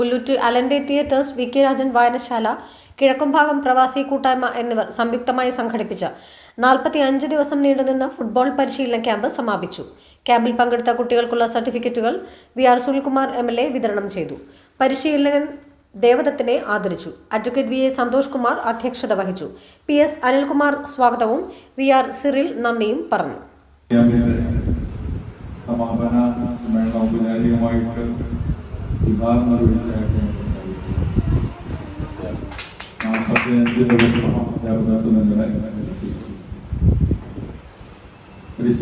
Pulloot Allende theatres V K Rajan വായനശാല കിഴക്കുംഭാഗം പ്രവാസി കൂട്ടായ്മ എന്നിവർ സംയുക്തമായി സംഘടിപ്പിച്ച നാൽപ്പത്തി അഞ്ച് ദിവസം നീണ്ടുനിന്ന ഫുട്ബോൾ പരിശീലന ക്യാമ്പ് സമാപിച്ചു. ക്യാമ്പിൽ പങ്കെടുത്ത കുട്ടികൾക്കുള്ള സർട്ടിഫിക്കറ്റുകൾ V R Sunilkumar M L A വിതരണം ചെയ്തു. പരിശീലകൻ ദേവദത്തിനെ ആദരിച്ചു. Advocate V A Santhosh Kumar അധ്യക്ഷത വഹിച്ചു. പി എസ് അനിൽകുമാർ സ്വാഗതവും വി ആർ സിറിൽ നന്ദിയും പറഞ്ഞു. സമാപന സമ്മേളനം ഔപചാരികമായിട്ട് നിർവഹിച്ചായിരുന്നു നാൽപ്പത്തിയഞ്ച് ദിവസം നിങ്ങളെ